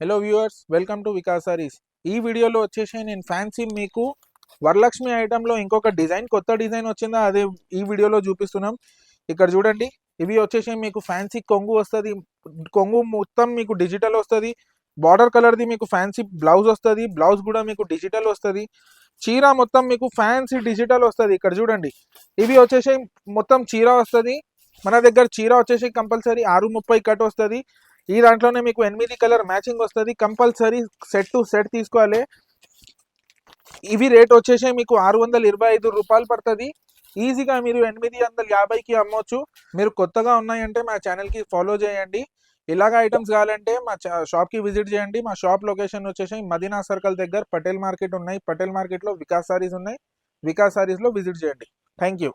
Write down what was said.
Hello viewers welcome to Vikas Sarees ఈ వీడియోలో వచ్చేసి నేను ఫ్యాన్సీ మీకు వరలక్ష్మి ఐటెంలో ఇంకొక డిజైన్ కొత్త డిజైన్ వచ్చిందా అదే ఈ వీడియోలో చూపిస్తున్నాం. ఇక్కడ చూడండి ఇవి వచ్చేసి మీకు ఫ్యాన్సీ కొంగు వస్తుంది కొంగు మొత్తం మీకు డిజిటల్ వస్తుంది బార్డర్ కలర్ది మీకు ఫ్యాన్సీ బ్లౌజ్ వస్తుంది బ్లౌజ్ కూడా మీకు డిజిటల్ వస్తుంది చీర మొత్తం మీకు ఫ్యాన్సీ డిజిటల్ వస్తుంది. ఇక్కడ చూడండి ఇవి వచ్చేసి మొత్తం చీర వస్తుంది మన దగ్గర చీర వచ్చేసి కంపల్సరీ ఆరు ముప్పై కట్ వస్తుంది ఈ దాంట్లోనే మీకు ఎనిమిది కలర్ మ్యాచింగ్ వస్తుంది. కంపల్సరీ సెట్ టు సెట్ తీసుకోవాలి. ఇవి రేట్ వచ్చేసి మీకు ఆరు వందల ఇరవై ఐదు రూపాయలు పడుతుంది. ఈజీగా మీరు ఎనిమిది వందల యాభైకి అమ్మవచ్చు మీరు కొత్తగా ఉన్నాయంటే మా ఛానల్కి ఫాలో చేయండి. ఇలాగ ఐటమ్స్ కావాలంటే మా షాప్కి విజిట్ చేయండి. మా షాప్ లొకేషన్ వచ్చేసి మదీనా సర్కిల్ దగ్గర పటేల్ మార్కెట్ ఉన్నాయి. పటేల్ మార్కెట్లో వికాస్ సారీస్ ఉన్నాయి. వికాస్ సారీస్లో విజిట్ చేయండి. Thank you